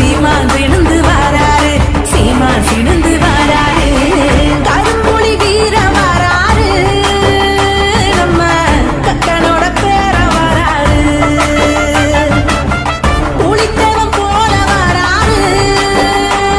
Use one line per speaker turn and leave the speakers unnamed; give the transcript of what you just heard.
சீமான் விழுந்து